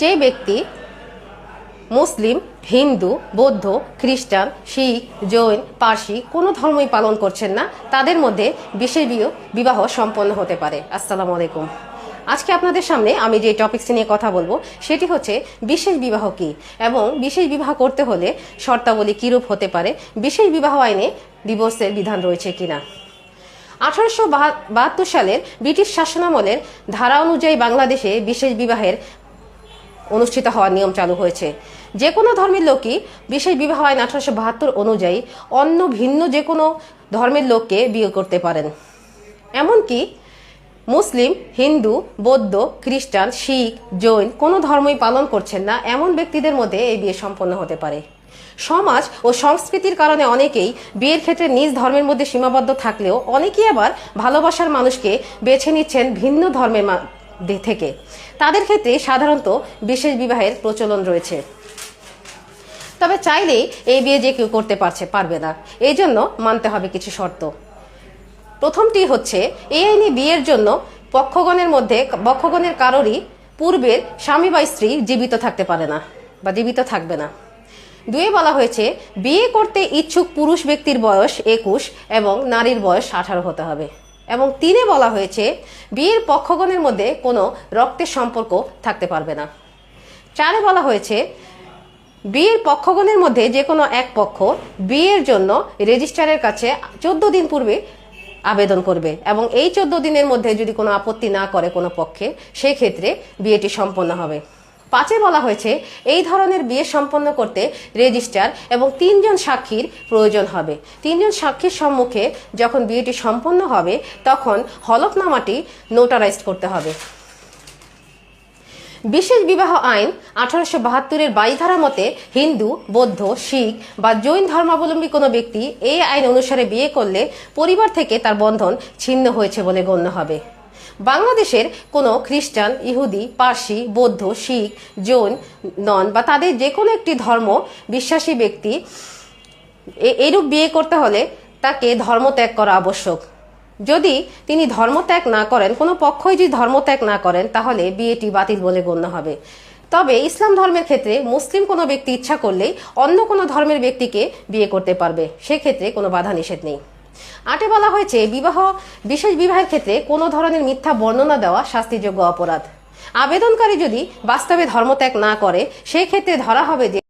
যে ব্যক্তি মুসলিম, হিন্দু, বৌদ্ধ, খ্রিস্টান, শিখ, জৈন, পার্সি কোনো ধর্মই পালন করছেন না, তাদের মধ্যে বিশেষ বিবাহ সম্পন্ন হতে পারে। আসসালামু আলাইকুম। আজকে আপনাদের সামনে আমি যে টপিকস নিয়ে কথা বলব, সেটি হচ্ছে বিশেষ বিবাহ কি এবং বিশেষ বিবাহ করতে হলে শর্তাবলী কীরূপ হতে পারে, বিশেষ বিবাহ আইনে ডিভোর্সের বিধান রয়েছে কিনা। আঠারোশো বাহাত্তর সালের ব্রিটিশ শাসনামলের ধারা অনুযায়ী বাংলাদেশে বিশেষ বিবাহের অনুষ্ঠিত হওয়ার নিয়ম চালু হয়েছে। যে কোনো ধর্মের লোকই বিশেষ বিবাহ আইন আঠারোশো বাহাত্তর অনুযায়ী অন্য ভিন্ন যে কোনো ধর্মের লোককে বিয়ে করতে পারেন। এমনকি মুসলিম, হিন্দু, বৌদ্ধ, খ্রিস্টান, শিখ, জৈন কোনো ধর্মই পালন করছেন না, এমন ব্যক্তিদের মধ্যে এই বিয়ে সম্পন্ন হতে পারে। সমাজ ও সংস্কৃতির কারণে অনেকেই বিয়ের ক্ষেত্রে নিজ ধর্মের মধ্যে সীমাবদ্ধ থাকলেও অনেকেই আবার ভালোবাসার মানুষকে বেছে নিচ্ছেন ভিন্ন ধর্মের থেকে। তাদের ক্ষেত্রে সাধারণত বিশেষ বিবাহের প্রচলন রয়েছে। তবে চাইলেই এই বিয়ে যে কেউ করতে পারছে, পারবে না। এই জন্য মানতে হবে কিছু শর্ত। প্রথমটি হচ্ছে, এই আইনি বিয়ের জন্য পক্ষগণের মধ্যে, পক্ষগণের কারোরই পূর্বের স্বামী বা স্ত্রী জীবিত থাকতে পারে না বা জীবিত থাকবে না। দুয়ে বলা হয়েছে, বিয়ে করতে ইচ্ছুক পুরুষ ব্যক্তির বয়স একুশ এবং নারীর বয়স আঠারো হতে হবে। এবং তিনে বলা হয়েছে, বিয়ের পক্ষগণের মধ্যে কোনো রক্তের সম্পর্ক থাকতে পারবে না। চারে বলা হয়েছে, বিয়ের পক্ষগণের মধ্যে যে কোনো এক পক্ষ বিয়ের জন্য রেজিস্ট্রারের কাছে চোদ্দ দিন পূর্বে আবেদন করবে এবং এই চোদ্দ দিনের মধ্যে যদি কোনো আপত্তি না করে কোনো পক্ষে সেই ক্ষেত্রে বিয়েটি সম্পন্ন হবে। পাঁচে বলা হয়েছে, এই ধরনের বিয়ে সম্পন্ন করতে রেজিস্ট্রার এবং তিনজন সাক্ষীর প্রয়োজন হবে। তিনজন সাক্ষীর সম্মুখে যখন বিয়েটি সম্পন্ন হবে, তখন হলফনামাটি নোটারাইজড করতে হবে। বিশেষ বিবাহ আইন আঠারোশো বাহাত্তরের ধারা মতে হিন্দু, বৌদ্ধ, শিখ বা জৈন ধর্মাবলম্বী কোনো ব্যক্তি এই আইন অনুসারে বিয়ে করলে পরিবার থেকে তার বন্ধন ছিন্ন হয়েছে বলে গণ্য হবে। বাংলাদেশের কোনো খ্রিস্টান, ইহুদি, পার্সি, বৌদ্ধ, শিখ, জৈন, নন বা তাদের যে কোনো একটি ধর্ম বিশ্বাসী ব্যক্তি এরূপ বিয়ে করতে হলে তাকে ধর্মত্যাগ করা আবশ্যক। যদি তিনি ধর্মত্যাগ না করেন, কোনো পক্ষই যদি ধর্মত্যাগ না করেন, তাহলে বিয়েটি বাতিল বলে গণ্য হবে। তবে ইসলাম ধর্মের ক্ষেত্রে মুসলিম কোনো ব্যক্তি ইচ্ছা করলেই অন্য কোনো ধর্মের ব্যক্তিকে বিয়ে করতে পারবে। সেক্ষেত্রে কোনো বাধা নিষেধ নেই। আটে বলা হয়েছে, বিবাহ বিশেষ বিবাহের ক্ষেত্রে কোনো ধরনের মিথ্যা বর্ণনা দেওয়া শাস্তিযোগ্য অপরাধ। আবেদনকারী যদি বাস্তবে ধর্মত্যাগ না করে, সেই ক্ষেত্রে ধরা হবে যে